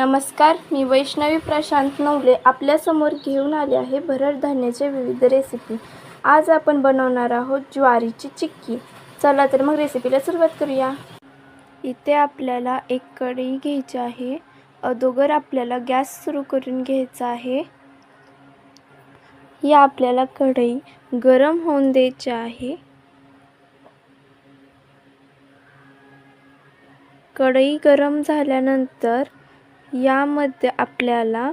नमस्कार मी वैष्णवी प्रशांत नवले आपल्यासमोर घेऊन आले आहे भरड धान्याचे विविध रेसिपी आज आपण बनवणार आहोत ज्वारीची चिक्की. चला तर मग रेसिपीला सुरुवात करूया. इथे आपल्याला एक कढई घ्यायची आहे. अगोदर आपल्याला गॅस सुरू करून घ्यायचा आहे. या आपल्याला कढई गरम होऊन द्यायची आहे. कढई गरम झाल्यानंतर यामध्ये आपल्याला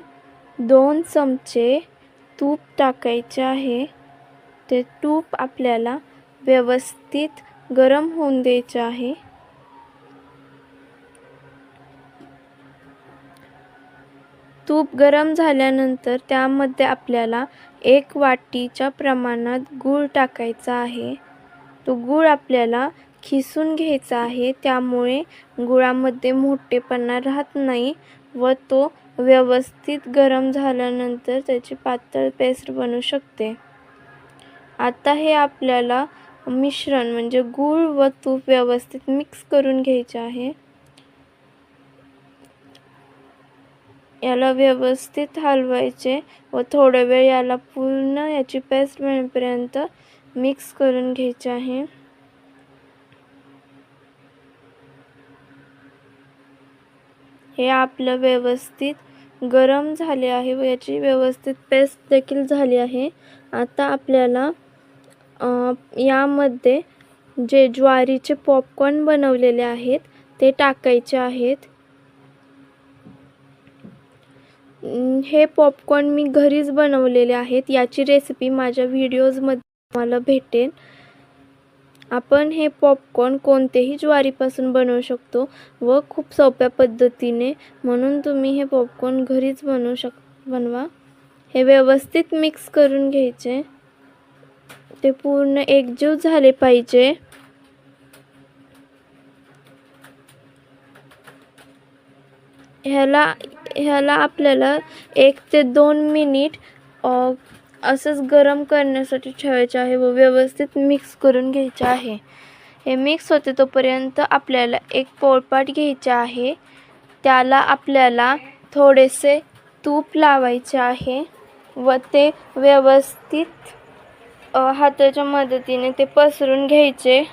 दोन चमचे तूप टाकायचे आहे. ते तूप आपल्याला व्यवस्थित गरम होऊन द्यायचे आहे. तूप गरम झाल्यानंतर त्यामध्ये आपल्याला एक वाटीच्या प्रमाणात गूळ टाकायचा आहे. तो गूळ आपल्याला खिसून घ्यायचा आहे. त्यामुळे गुळामध्ये मोठेपणा राहत नाही. व तो व्यवस्थित गरम झाल्यानंतर त्याची पातळ पेस्ट बनू शकते. आता हे आपल्याला मिश्रण म्हणजे गूळ व तूप व्यवस्थित मिक्स करून घ्यायचे आहे. याला व्यवस्थित हलवायचे व थोडा वेळ याला पूर्ण याची पेस्ट मिळेपर्यंत मिक्स करून घ्यायचे आहे. हे आपलं व्यवस्थित गरम झाले आहे व याची व्यवस्थित पेस्ट देखील झाली आहे. आता आपल्याला यामध्ये जे ज्वारीचे पॉपकॉर्न बनवलेले आहेत ते टाकायचे आहेत. हे पॉपकॉर्न मी घरीच बनवलेले आहेत. याची रेसिपी माझ्या व्हिडिओजमध्ये मला भेटेल आपण हे पॉपकॉर्न कोणतेही ज्वारीपासून बनवू शकतो व खूप सोप्या पद्धतीने म्हणून तुम्ही हे पॉपकॉर्न घरीच बनवू शक बनवा. हे व्यवस्थित मिक्स करून घ्यायचे. ते पूर्ण एकजीव झाले पाहिजे. ह्याला ह्याला आपल्याला एक ते दोन मिनिट असंच गरम करण्यासाठी ठेवायचे आहे व व्यवस्थित मिक्स करून घ्यायचे आहे. हे मिक्स होते तोपर्यंत आपल्याला एक पोळपाट घ्यायचे आहे. त्याला आपल्याला थोडेसे तूप लावायचे आहे व ते व्यवस्थित हाताच्या मदतीने ते पसरून घ्यायचे.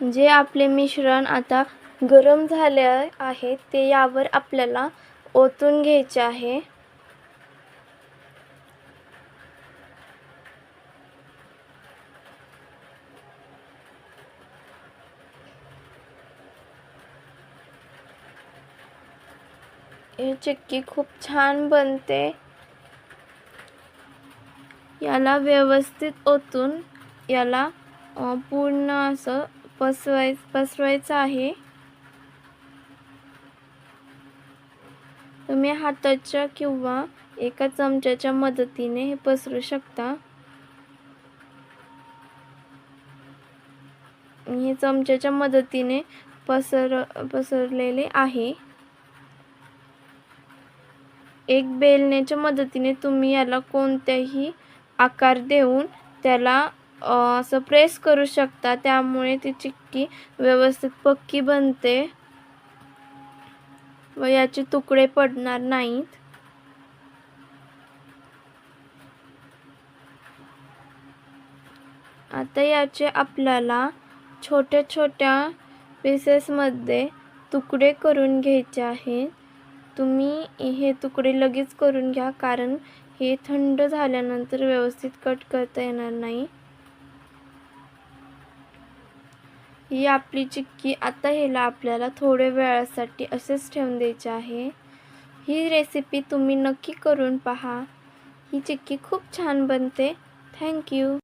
जे आपले मिश्रण आता गरम झाले आहे ते यावर आपल्याला ओतून घ्यायचे आहे. हे चिक्की खूप छान बनते. याला व्यवस्थित ओतून याला पूर्ण असं पसवाय पसरवायचं आहे. तुम्ही हाताच्या किंवा एका चमच्याच्या मदतीने हे पसरू शकता. हे चमच्याच्या मदतीने पसर पसरलेले आहे. एक बेलण्याच्या मदतीने तुम्ही याला कोणत्याही आकार देऊन त्याला असं प्रेस करू शकता. त्यामुळे ती चिक्की व्यवस्थित पक्की बनते. व याचे तुकडे पडणार नाहीत. आता याचे आपल्याला छोट्या छोट्या पीसेसमध्ये तुकडे करून घ्यायचे आहेत. तुम्ही हे तुकडे लगेच करून घ्या कारण हे थंड झाल्यानंतर व्यवस्थित कट करता येणार नाही. ही आपली चिक्की आता ह्याला आपल्याला थोड्या वेळासाठी असेच ठेवून द्यायचे आहे. ही रेसिपी तुम्ही नक्की करून पहा. ही चिक्की खूप छान बनते. थँक्यू